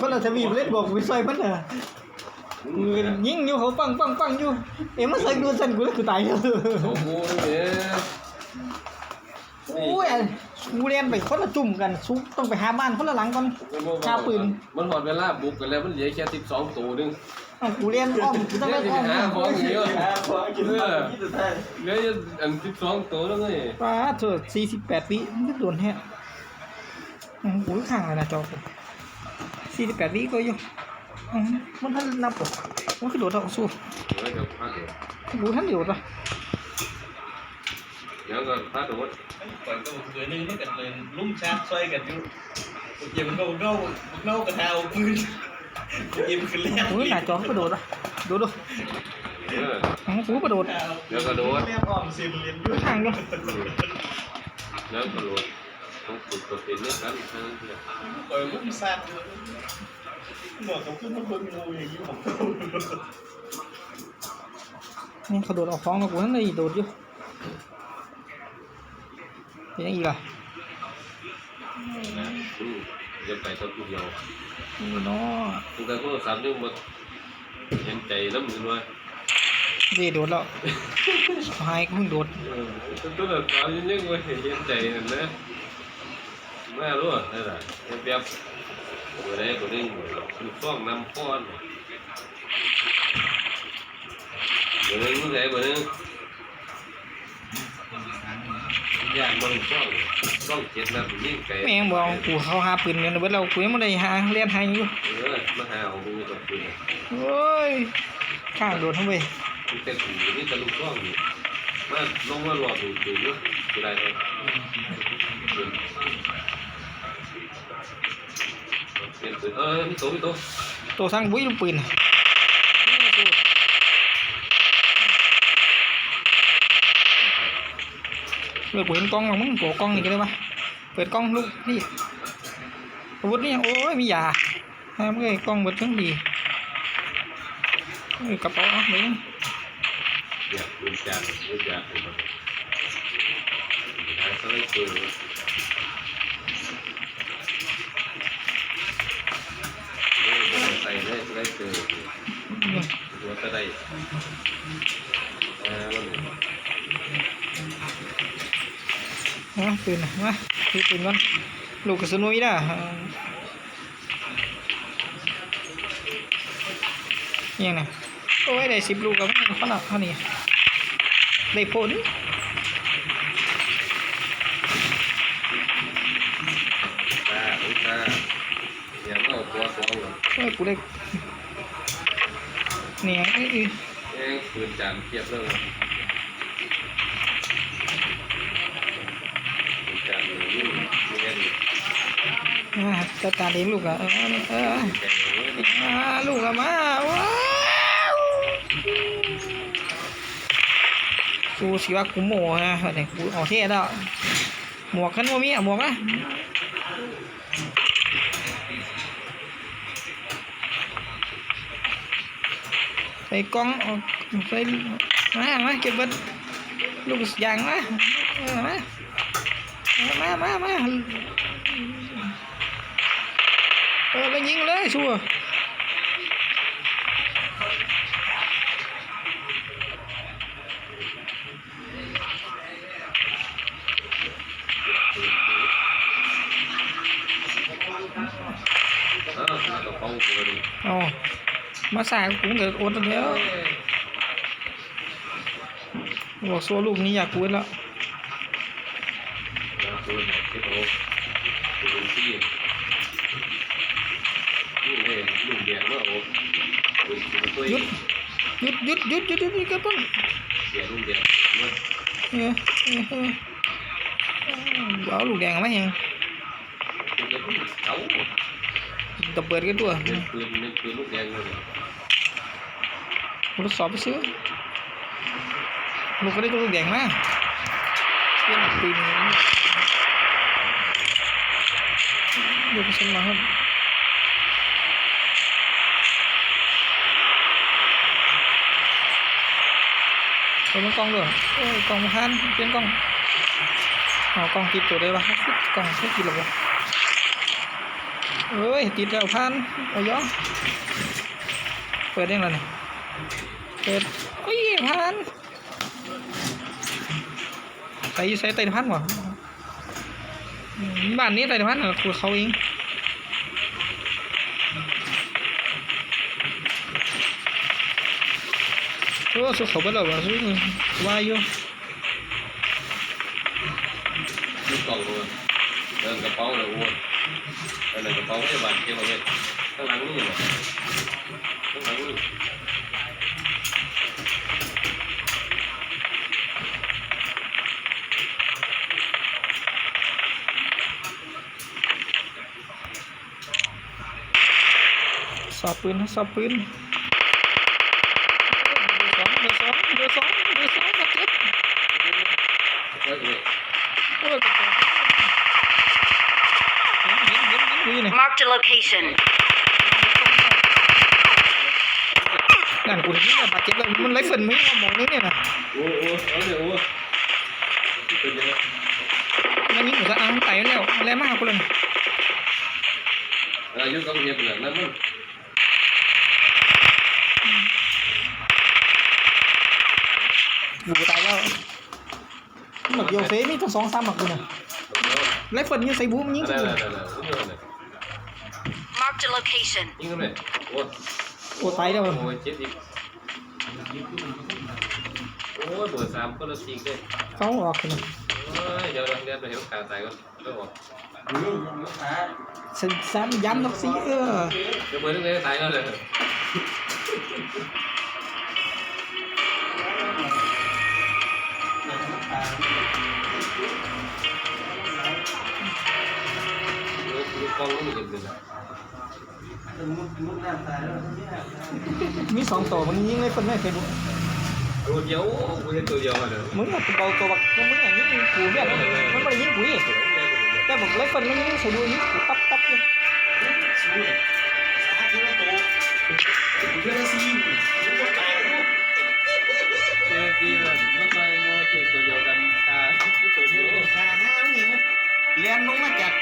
คนละทวีปเล่นบอกกูไปซอยมันน่ะกูยิงอยู่เขาปังปังปังอยู่ เอ็มมาใส่กูสั่นกูแล้วกูตายแล้วโอ้โหเนี่ยโอ้ยกูเรียนไปคนละจุ่มกันซุกต้องไปหาบ้านคนละหลังก่อนชาปืน มันหอดเวลาบุกกันแล้วมันเหลือแค่สิบสองตัวนึงเอ้ากูเรียนอ้อมกูต้องไปอ้อมหาของอย่างเงี้ยหาของกินข้าวกินสุดท้ายเหลืออันสิบสองตัวแล้วไงป้าเธอสี่สิบแปดวิมันก็โดนแฮะอืมกูข้างเลยนะจอกู สี่สิบแปดวิก็อยู่อืมมันท่านนับปะมันคือโดดออกสู้เดี๋ยวพาโดดดูท่านโดดปะเดี๋ยวก็พักตัวก่อนก็เกิดนึงมันกันเลยลุ่มชาร์จซอยกันอยู่ยิงมันก็เน่าเน่ากระทาเอาปืนยิงมันขึ้นเลี้ยงกูหน้าจอก็โดดปะโดดดูเอออืมกูก็โดดเดี๋ยวก็โดดเลี้ยงอ้อมซิมเลี้ยงอยู่ข้างด้วก็โดดต้องฝึกตัวเป็นเรื่องกันทั้งนั้นเลยก่อนลุ่มชาร์จหมด เขาขึ้นมาเบิ่งงูอย่างนี้ผมนี่เขาโดดออกฟ้องกับกูท่านเลยโดดอยู่เป็นยังอีกล่ะอืมจะไปตัวเดียวนี่เนาะตั้งแต่โทรศัพท์นี่มันเห็นใจน้ำมือด้วยเดีโดดแล้วหายกูเพิ่งโดดเออตัวแบบตอนนี้ยังไม่เห็นใจนั่นนะ ไม่รู้อะไรล่ะเห็นแบบตัวใดตัวหนึ่งลูกซ่องนำก้อนตัวหนึ่งตัวใดตัวหนึ่งยากมันซ่องซ่องเจ็ดนัดยิ่งไกลแม่งบอกกูเขาหาปืนกันเบิดเรากูยังไม่ได้หาเรียนหาอยู่เออมาหาของมึงกับคุณโอ้ยข้างโดดทั้งเว้ยมึงแต่กูนี่แต่ลูกซ่องนี่มาลงมาหลอกดูดูเนาะกูได้ไหม เปลี่ยนปืนเออพี่โตพี่โตตัวสร้างบุ้ยลูกปืนน่ะเลือกกูเห็นกล้องแล้วมึงโกกล้องนี่ก็ได้ปะเปิดกล้องลูกนี่อาวุธนี่โอ้ยมียาแม่งเอ้ยกล้องเบิดทั้งดีเอ้ยกระเป๋าเอาไปนี่อยากปืนจานปืนจานเลยหาสไลด์ปืน ใส่ได้ได์ปืนนี่หัวตะได้อ่ามันมาปืนน่ะมาถือปืนก่อนลูกกระสุนมีได้ยังไงโอ้ยได้สิบลูกกับมันขนาดเท่านี้ได้ผล เอาตัวตัวหรอกเอ้ยกูได้เนี่ยเอ้ยเอ้ยเอ้ปืนจานเทียบเลยปืนจานนี่ไม่เห็นอ่าจัดการเองลูกอะเออเออแกงเลยอ่าลูกอะมาว้าวกูสิว่ากูโม่นะแต่กูออกเท่แล้วหมวกกันว่ามีอะหมวกนะ ใส่กล้องเอาใส่มามาเก็บเบิดลูกยางมาเออมามามามาเออแล้วยิงเลยชัวร์อ่ากระเป๋ากูเลย Ồ, mà xài cũng được ổn được nữa. Bỏ số lục như nhà cuối đó. ปืนเก็บเอาปืนที่นี่เห็นลุงแดงว่าโลูกสอบไปซื้อลูกก็ได้ตัวแดงมากเปี้ยนปืนเดูไปชมมาครับเดี๋ยวมันกล้องด้วยเอ้ยกล้องพันเปลี่ยนกล้องเอากล้องติดตัวได้ปะกล้องไม่ติดหรอกเอ้ยติดแล้วพันเอาย้อนเปิดได้แล้วเนี่ย เปิดโอ้ยพันใส่ใส่ไต่พันหวะอืมบ้านนี้ไต่พันเหรอคือเขาเองโอ้สุดเขาไปแล้ววะสุดว่าอยู่ยุบกล่องเลยเดินกระเป๋าเลยโอ้ยเดินกระเป๋าพยาบาลเก็บเอาไว้ข้างหลังนี่เหรอข้างหลังนี่ สอบปืนนะสอบปืนเบอร์สองเบอสองเบอสองเบอสองมาเจ็บเฮ้ยเว้ยโอ้ยกระจอกเห็นเห็นเห็นเห็นดูนี่ Marked a location. นั่นกูเห็นเนี่ยบาดเจ็บแล้วมันไล่ฝนมึงมามองนี่เนี่ยนะโอ้โอ้เอาเดี๋ยวโอ้เป็นยังไงมันยิงหัวสะอางไต่แล้วอะไรมากกูเลยอายุกับเมียเป็นแบบนั้นมั้ง อยู่ตายแล้วหมดโยเซ่มีตัวสองสามหมักกูเนี่ยไล่ฝนยิงใส่บูมยิงอะไรกูอะไรอะไรอะไร Marked a location. ยิงกันเลยโอ้โอ้ตายแล้วโอ้ยเจ็บอีกโอ้ยเบอร์สามก็ละทีเลยเขาออกเลยเฮ้ยเดี๋ยวเราเรียนไปเห็นขาตายก็ก็บอกซ้ำย้ำนักสีเออเดี๋ยวเบอร์นึงเลยตายก็เลยลูกกล้องก็มีเห็นเลย มีสองตัวมึงยิงไล่ฝนไม่เคยดูตัวเดียวกูเห็นตัวเดียวเลยมึงแบบเบาตัวบักมึงอย่างนี้กูแบบมันไม่ได้ยิงกูอีกแต่บอกไล่ฝนมันยิงใส่บูยิงกูตับตับเลย